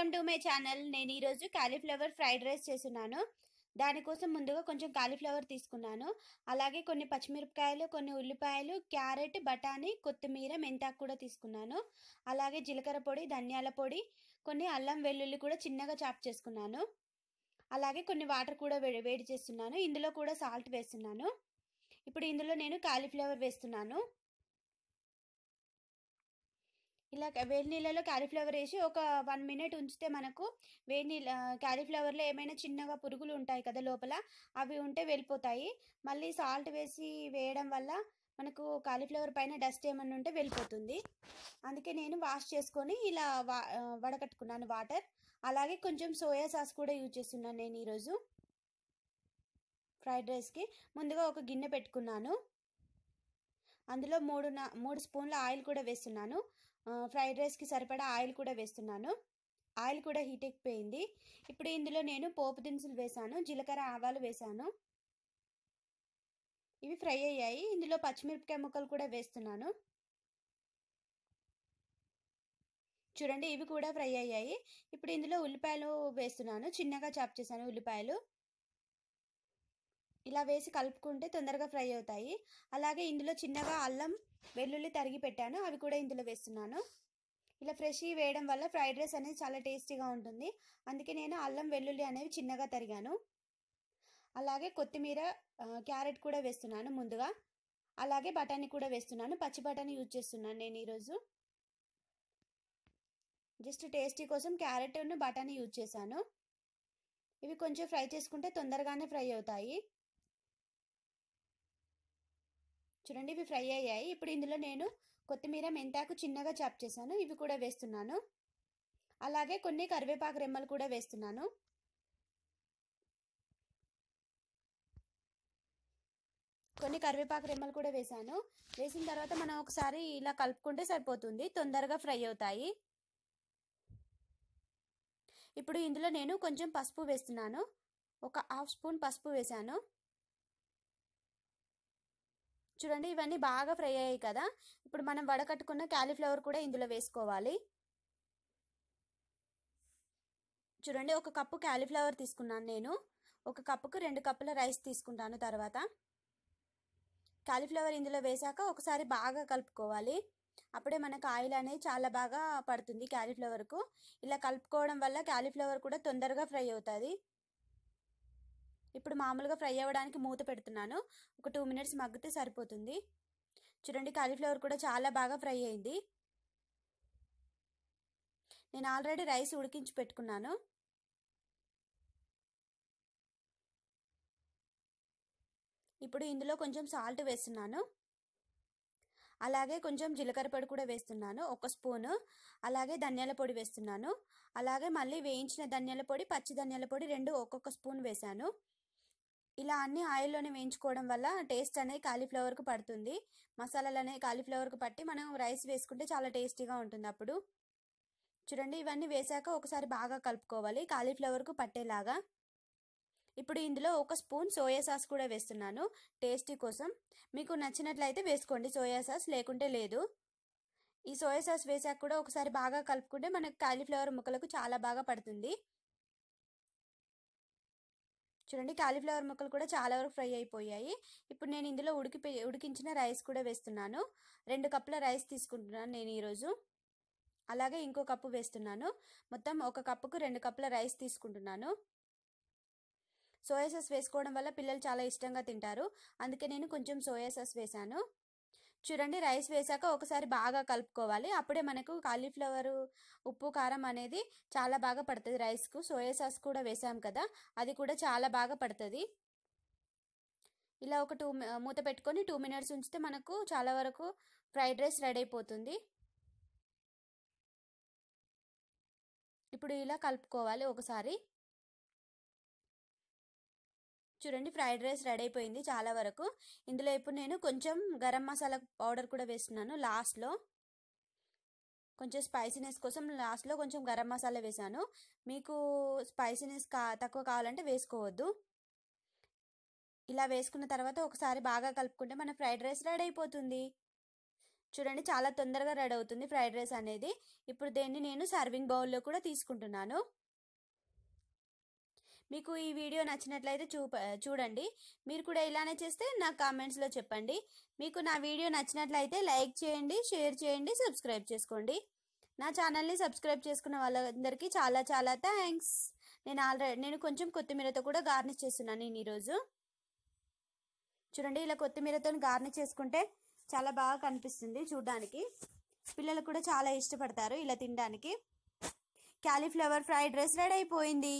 Welcome to my channel నేను ఈరోజు cauliflower fried rice చేస్తున్నాను. దానికోసం ముందుగా కొంచెం కాలీఫ్లవర్ తీసుకున్నాను. అలాగే కొన్ని పచ్చిమిరపకాయలు కొన్ని ఉల్లిపాయలు క్యారెట్ బఠానీ కొత్తిమీర మెంతాకు కూడా తీసుకున్నాను. అలాగే జీలకర్ర పొడి ధనియాల పొడి కొన్ని అల్లం వెల్లుల్లి కూడా చిన్నగా చాప్ చేసుకున్నాను. అలాగే కొన్ని వాటర్ కూడా వేడి వేడి చేస్తున్నాను. ఇందులో కూడా సాల్ట్ వేస్తున్నాను. ఇప్పుడు ఇందులో నేను కాలీఫ్లవర్ వేస్తున్నాను. ఇలా వేడి నీళ్ళలో క్యాలీఫ్లవర్ వేసి ఒక వన్ మినిట్ ఉంచితే మనకు వేడి నీళ్ళ క్యాలీఫ్లవర్లో ఏమైనా చిన్నగా పురుగులు ఉంటాయి కదా లోపల అవి ఉంటే వెళ్ళిపోతాయి. మళ్ళీ సాల్ట్ వేసి వేయడం వల్ల మనకు కాలీఫ్లవర్ పైన డస్ట్ ఏమన్నా ఉంటే వెళ్ళిపోతుంది. అందుకే నేను వాష్ చేసుకొని ఇలా వా వడకట్టుకున్నాను వాటర్. అలాగే కొంచెం సోయా సాస్ కూడా యూజ్ చేస్తున్నాను నేను ఈరోజు. ఫ్రైడ్ రైస్కి. ముందుగా ఒక గిన్నె పెట్టుకున్నాను. అందులో మూడు నా మూడు స్పూన్ల ఆయిల్ కూడా వేస్తున్నాను. ఫ్రైడ్ రైస్కి సరిపడా ఆయిల్ కూడా వేస్తున్నాను. ఆయిల్ కూడా హీట్ ఎక్కిపోయింది. ఇప్పుడు ఇందులో నేను పోపు దినుసులు వేసాను జీలకర్ర ఆవాలు వేశాను ఇవి ఫ్రై అయ్యాయి. ఇందులో పచ్చిమిరపకాయ ముక్కలు కూడా వేస్తున్నాను. చూడండి ఇవి కూడా ఫ్రై అయ్యాయి. ఇప్పుడు ఇందులో ఉల్లిపాయలు వేస్తున్నాను. చిన్నగా చాప్ చేశాను ఉల్లిపాయలు. ఇలా వేసి కలుపుకుంటే తొందరగా ఫ్రై అవుతాయి. అలాగే ఇందులో చిన్నగా అల్లం వెల్లుల్లి తరిగి పెట్టాను. అవి కూడా ఇందులో వేస్తున్నాను. ఇలా ఫ్రెష్ వేయడం వల్ల ఫ్రైడ్ రైస్ అనేది చాలా టేస్టీగా ఉంటుంది. అందుకే నేను అల్లం వెల్లుల్లి అనేవి చిన్నగా తరిగాను. అలాగే కొత్తిమీర క్యారెట్ కూడా వేస్తున్నాను ముందుగా. అలాగే బఠానీ కూడా వేస్తున్నాను. పచ్చి బఠానీ యూజ్ చేస్తున్నాను నేను ఈరోజు. జస్ట్ టేస్టీ కోసం క్యారెట్ బఠానీ యూజ్ చేశాను. ఇవి కొంచెం ఫ్రై చేసుకుంటే తొందరగానే ఫ్రై అవుతాయి. చూడండి ఇవి ఫ్రై అయ్యాయి. ఇప్పుడు ఇందులో నేను కొత్తిమీర మెంతాకు చిన్నగా చాప్ చేశాను. ఇవి కూడా వేస్తున్నాను. అలాగే కొన్ని కరివేపాకు రెమ్మలు కూడా వేస్తున్నాను. కొన్ని కరివేపాకు రెమ్మలు కూడా వేసాను వేసిన తర్వాత మనం ఒకసారి ఇలా కలుపుకుంటే సరిపోతుంది. తొందరగా ఫ్రై అవుతాయి. ఇప్పుడు ఇందులో నేను కొంచెం పసుపు వేస్తున్నాను. ఒక హాఫ్ స్పూన్ పసుపు వేసాను చూడండి ఇవన్నీ బాగా ఫ్రై అయ్యాయి కదా. ఇప్పుడు మనం వడకట్టుకున్న క్యాలీఫ్లవర్ కూడా ఇందులో వేసుకోవాలి. చూడండి ఒక కప్పు క్యాలీఫ్లవర్ తీసుకున్నాను నేను. ఒక కప్పుకు రెండు కప్పుల రైస్ తీసుకుంటాను తర్వాత. కాలీఫ్లవర్ ఇందులో వేసాక ఒకసారి బాగా కలుపుకోవాలి. అప్పుడే మనకు ఆయిల్ అనేది చాలా బాగా పడుతుంది క్యాలీఫ్లవర్కు. ఇలా కలుపుకోవడం వల్ల క్యాలీఫ్లవర్ కూడా తొందరగా ఫ్రై అవుతుంది. ఇప్పుడు మామూలుగా ఫ్రై అవ్వడానికి మూత పెడుతున్నాను. ఒక టూ మినిట్స్ మగ్గితే సరిపోతుంది. చూడండి కాలీఫ్లవర్ కూడా చాలా బాగా ఫ్రై అయింది. నేను ఆల్రెడీ రైస్ ఉడికించి పెట్టుకున్నాను. ఇప్పుడు ఇందులో కొంచెం సాల్ట్ వేస్తున్నాను. అలాగే కొంచెం జీలకర్ర పొడి కూడా వేస్తున్నాను ఒక స్పూను. అలాగే ధనియాల పొడి వేస్తున్నాను. అలాగే మళ్ళీ వేయించిన ధనియాల పొడి పచ్చి ధనియాల పొడి రెండు ఒక్కొక్క స్పూన్ వేశాను. ఇలా అన్ని ఆయిల్లోనే వేయించుకోవడం వల్ల టేస్ట్ అనేది కాలీఫ్లవర్కు పడుతుంది. మసాలాలు అనేవి కాలీఫ్లవర్కు పట్టి మనం రైస్ వేసుకుంటే చాలా టేస్టీగా ఉంటుంది అప్పుడు. చూడండి ఇవన్నీ వేసాక ఒకసారి బాగా కలుపుకోవాలి కాలీఫ్లవర్కు పట్టేలాగా. ఇప్పుడు ఇందులో ఒక స్పూన్ సోయా సాస్ కూడా వేస్తున్నాను టేస్టీ కోసం. మీకు నచ్చినట్లయితే వేసుకోండి సోయా సాస్ లేకుంటే లేదు. ఈ సోయా సాస్ వేసాక కూడా ఒకసారి బాగా కలుపుకుంటే మనకు కాలీఫ్లవర్ ముక్కలకు చాలా బాగా పడుతుంది. చూడండి కాలీఫ్లవర్ ముక్కలు కూడా చాలా వరకు ఫ్రై అయిపోయాయి. ఇప్పుడు నేను ఇందులో ఉడికి ఉడికించిన రైస్ కూడా వేస్తున్నాను. రెండు కప్పుల రైస్ తీసుకుంటున్నాను నేను ఈరోజు. అలాగే ఇంకో కప్పు వేస్తున్నాను. మొత్తం ఒక కప్పుకు రెండు కప్పుల రైస్ తీసుకుంటున్నాను. సోయా సాస్ వేసుకోవడం వల్ల పిల్లలు చాలా ఇష్టంగా తింటారు. అందుకే నేను కొంచెం సోయా సాస్ వేసాను చూడండి రైస్ వేసాక ఒకసారి బాగా కలుపుకోవాలి. అప్పుడే మనకు కాలీఫ్లవర్ ఉప్పు కారం అనేది చాలా బాగా పడుతుంది రైస్కు. సోయా సాస్ కూడా వేసాం కదా అది కూడా చాలా బాగా పడుతుంది. ఇలా ఒక టూ మూత పెట్టుకొని టూ మినిట్స్ ఉంచితే మనకు చాలా వరకు ఫ్రైడ్ రైస్ రెడీ అయిపోతుంది. ఇప్పుడు ఇలా కలుపుకోవాలి ఒకసారి. చూడండి ఫ్రైడ్ రైస్ రెడీ అయిపోయింది చాలా వరకు. ఇందులో ఇప్పుడు నేను కొంచెం గరం మసాలా పౌడర్ కూడా వేస్తున్నాను లాస్ట్లో. కొంచెం స్పైసీనెస్ కోసం లాస్ట్లో కొంచెం గరం మసాలా వేసాను మీకు స్పైసీనెస్ కా తక్కువ కావాలంటే వేసుకోవద్దు. ఇలా వేసుకున్న తర్వాత ఒకసారి బాగా కలుపుకుంటే మన ఫ్రైడ్ రైస్ రెడీ అయిపోతుంది. చూడండి చాలా తొందరగా రెడీ అవుతుంది ఫ్రైడ్ రైస్ అనేది. ఇప్పుడు దీన్ని నేను సర్వింగ్ బౌల్లో కూడా తీసుకుంటున్నాను. మీకు ఈ వీడియో నచ్చినట్లయితే చూప చూడండి. మీరు కూడా ఇలానే చేస్తే నాకు కామెంట్స్లో చెప్పండి. మీకు నా వీడియో నచ్చినట్లయితే లైక్ చేయండి షేర్ చేయండి సబ్స్క్రైబ్ చేసుకోండి. నా ఛానల్ని సబ్స్క్రైబ్ చేసుకున్న వాళ్ళందరికీ చాలా చాలా థ్యాంక్స్. నేను ఆల్రెడీ నేను కొంచెం కొత్తిమీరతో కూడా గార్నిష్ చేస్తున్నాను నేను ఈరోజు. చూడండి ఇలా కొత్తిమీరతో గార్నిష్ చేసుకుంటే చాలా బాగా కనిపిస్తుంది చూడడానికి. పిల్లలు కూడా చాలా ఇష్టపడతారు ఇలా తినడానికి. క్యాలీఫ్లవర్ ఫ్రైడ్ రైస్ రెడీ అయిపోయింది.